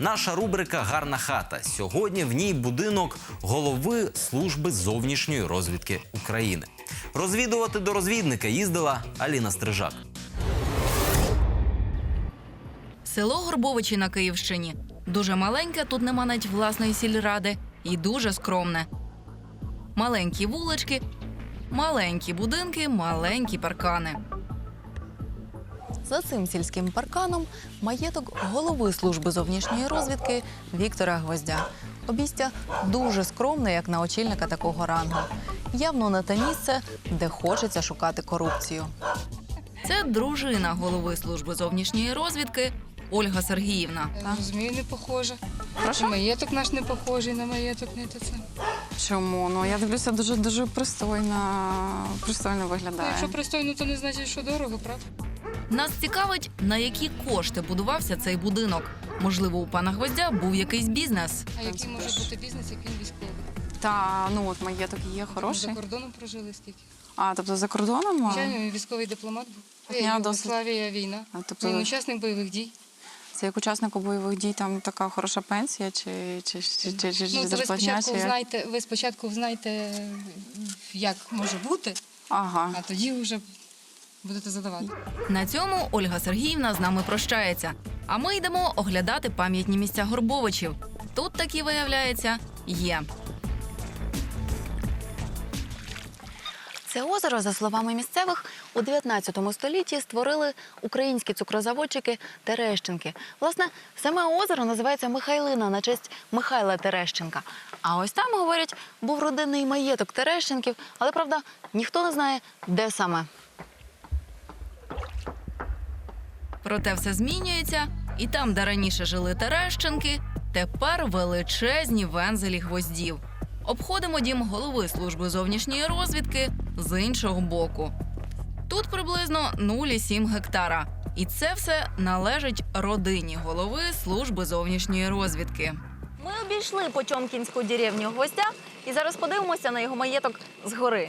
Наша рубрика Гарна хата. Сьогодні в ній будинок голови служби зовнішньої розвідки України. Розвідувати до розвідника їздила Аліна Стрижак. Село Горбовичі на Київщині. Дуже маленьке, тут нема навіть власної сільради, і дуже скромне. Маленькі вулички, маленькі будинки, маленькі паркани. За цим сільським парканом маєток голови служби зовнішньої розвідки Віктора Гвоздя. Обістя дуже скромне, як на очільника такого рангу. Явно не те місце, де хочеться шукати корупцію. Це дружина голови служби зовнішньої розвідки Ольга Сергіївна. Розумію, не похоже. Прошу? Маєток наш не похожий на маєток, не те це. Чому? Ну я дивлюся дуже дуже пристойно, пристойно Ну, виглядає. Якщо пристойно, то не значить, що дорого, правда? Нас цікавить, на які кошти будувався цей будинок. Можливо, у пана Гвоздя був якийсь бізнес. А який може бути бізнес, як він військовий? Та ну от маєток є За кордоном прожили скільки? А тобто за кордоном? Звичайно, він військовий дипломат був. Я досить- Югославія, війна. А, тобто- Він учасник бойових дій. Це як учаснику бойових дій там така хороша пенсія, чи чи, чи, чи, чи, Ну, то ви спочатку знаєте, ви спочатку знаєте, як може бути, Ага. а тоді вже будете задавати. На цьому Ольга Сергіївна з нами прощається. А ми йдемо оглядати пам'ятні місця Горбовичів. Тут такі, виявляється, є. Це озеро, за словами місцевих, у 19 столітті створили українські цукрозаводчики Терещенки. Власне, саме озеро називається Михайлина на честь Михайла Терещенка. А ось там, говорять, був родинний маєток Терещенків, але правда, ніхто не знає, де саме. Проте все змінюється, і там, де раніше жили Терещенки, тепер величезні вензелі гвоздів. Обходимо дім голови служби зовнішньої розвідки з іншого боку. Тут приблизно 0,7 гектара. І це все належить родині голови служби зовнішньої розвідки. Ми обійшли Потьомкінську деревню гвоздя і зараз подивимося на його маєток згори.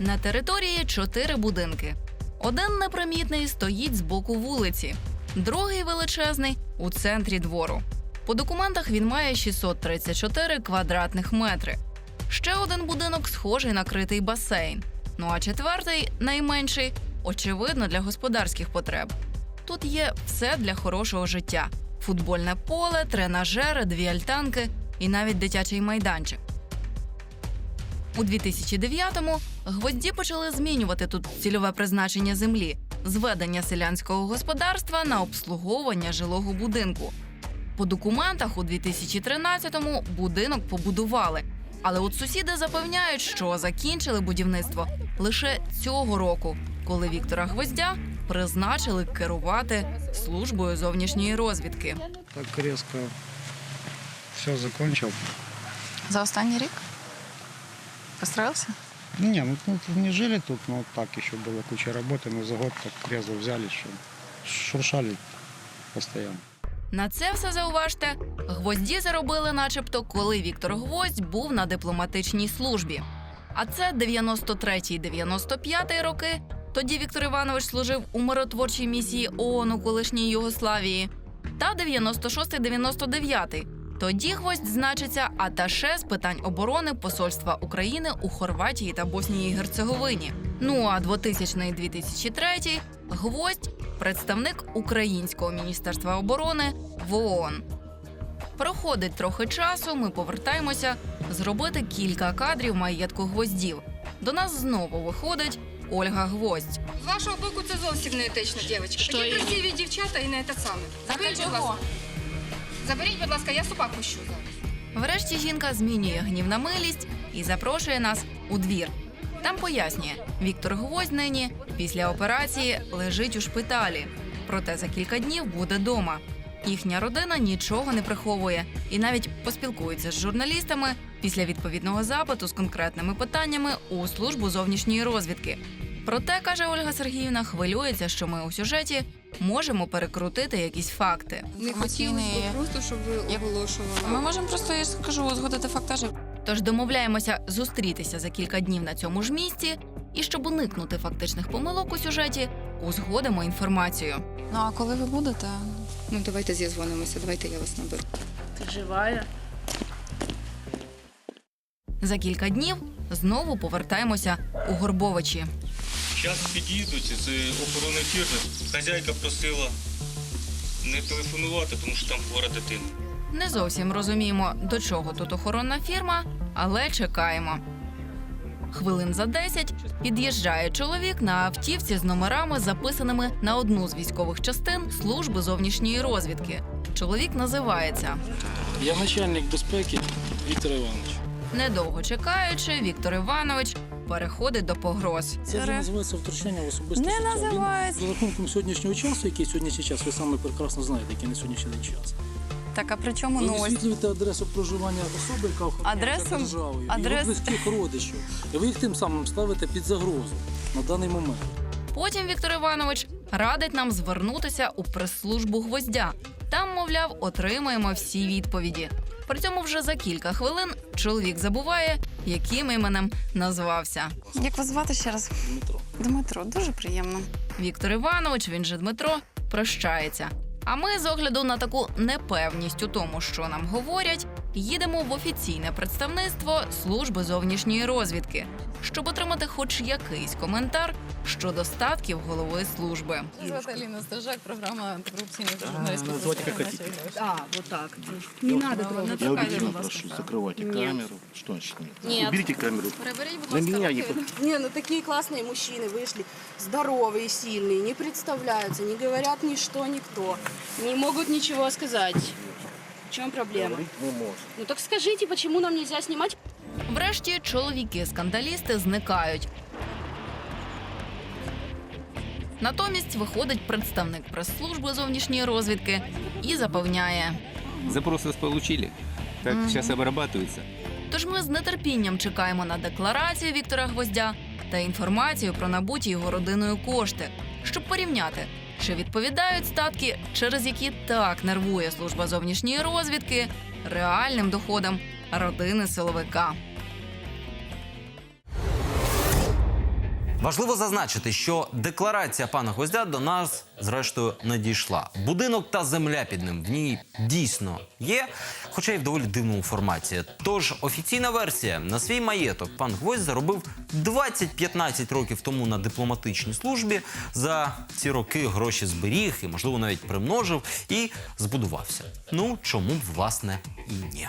На території чотири будинки. Один непримітний стоїть з боку вулиці, другий величезний у центрі двору. По документах він має 634 квадратних метри. Ще один будинок схожий на критий басейн. Ну а четвертий, найменший, очевидно, для господарських потреб. Тут є все для хорошого життя: футбольне поле, тренажери, дві альтанки і навіть дитячий майданчик. У 2009-му гвозді почали змінювати тут цільове призначення землі з ведення селянського господарства на обслуговування жилого будинку. По документах у 2013-му будинок побудували. Але от сусіди запевняють, що закінчили будівництво лише цього року, коли Віктора Гвоздя призначили керувати службою зовнішньої розвідки. так резко все закончил. За останній рік? Построївся? Не, ну тут не жили тут, но так еще было куча работы, но за год так резво взяли, что шуршали постоянно. На це все зауважте, гвозді заробили, начебто, коли Віктор Гвоздь був на дипломатичній службі. А це 93-95 роки. Тоді Віктор Іванович служив у миротворчій місії ООН у колишній Югославії. Та 96-99. Тоді гвоздь значиться аташе з питань оборони Посольства України у Хорватії та Боснії і Герцеговині. Ну а 2000-2003 гвоздь представник Українського міністерства оборони в ООН. Проходить трохи часу, ми повертаємося зробити кілька кадрів маєтку гвоздів. До нас знову виходить Ольга Гвоздь. З вашого боку це зовсім не етично, дівчатка. Такі красиві дівчата і не те саме. Будь ласка. Заберіть, будь ласка, я собак пущу зараз. Врешті жінка змінює гнів на милість і запрошує нас у двір. Там пояснює, Віктор Гвоздь нині після операції лежить у шпиталі, проте за кілька днів буде дома. Їхня родина нічого не приховує і навіть поспілкується з журналістами після відповідного запиту з конкретними питаннями у службу зовнішньої розвідки. Проте, каже Ольга Сергіївна, хвилюється, що ми у сюжеті можемо перекрутити якісь факти. Не б просто, щоб ви оголошували. Ми можемо просто, я ж кажу, узгодити фактажі. Тож домовляємося зустрітися за кілька днів на цьому ж місці, і щоб уникнути фактичних помилок у сюжеті, узгодимо інформацію. Ну а коли ви будете? Ну, давайте зізвонимося, давайте я вас наберу. Ты живая? За кілька днів знову повертаємося у Горбовичі. Зараз під'їдуть з охорони фірми. Хазяйка просила не телефонувати, тому що там хвора дитина. Не зовсім розуміємо, до чого тут охоронна фірма, але чекаємо. Хвилин за 10 під'їжджає чоловік на автівці з номерами, записаними на одну з військових частин служби зовнішньої розвідки. Чоловік називається. Я начальник безпеки Віктор Іванович. Недовго чекаючи, Віктор Іванович переходить до погроз. Це вже називається втручання в особисте Не життя. називається. Він, За рахунком сьогоднішнього часу, який сьогоднішній час, ви саме прекрасно знаєте, який на сьогоднішній день час. Так, а при чому Ви ну ось? висвітлюєте адресу проживання особи, яка охороняється Адресу- державою, адрес- його близьких родичів. І ви їх тим самим ставите під загрозу на даний момент. Потім Віктор Іванович радить нам звернутися у прес-службу гвоздя. Там, мовляв, отримаємо всі відповіді. При цьому вже за кілька хвилин чоловік забуває, яким іменем назвався. Як вас звати ще раз? Дмитро. Дмитро, дуже приємно. Віктор Іванович, він же Дмитро, прощається. А ми з огляду на таку непевність у тому, що нам говорять, їдемо в офіційне представництво служби зовнішньої розвідки, щоб отримати хоч якийсь коментар щодо статків голови служби. Звати Аліна Стежак, програма антикорупційної Називайте як хотите. А, вот так. Не надо трогать. Я убедительно прошу, закрывайте камеру. Что значит нет? Нет. Уберите камеру. Приберіть, будь На ласка, меня руки. ехать. Не, ну такие классные мужчины вышли, здоровые, сильные, не представляются, не говорят ни что, никто, не могут ничего сказать. В чем проблема? Мы можем. Ну так скажите, почему нам нельзя снимать? Врешті чоловіки-скандалісти зникають. Натомість виходить представник прес-служби зовнішньої розвідки і запевняє. Запросы получили. Так сейчас обрабатывается. Тож ми з нетерпінням чекаємо на декларацію Віктора Гвоздя та інформацію про набуті його родиною кошти, щоб порівняти, чи відповідають статки, через які так нервує служба зовнішньої розвідки, реальним доходам родини силовика. Важливо зазначити, що декларація пана Гвоздя до нас зрештою не дійшла. Будинок та земля під ним в ній дійсно є, хоча й в доволі дивному форматі. Тож офіційна версія на свій маєток пан Гвоздь заробив 20-15 років тому на дипломатичній службі. За ці роки гроші зберіг і, можливо, навіть примножив і збудувався. Ну чому б власне і ні.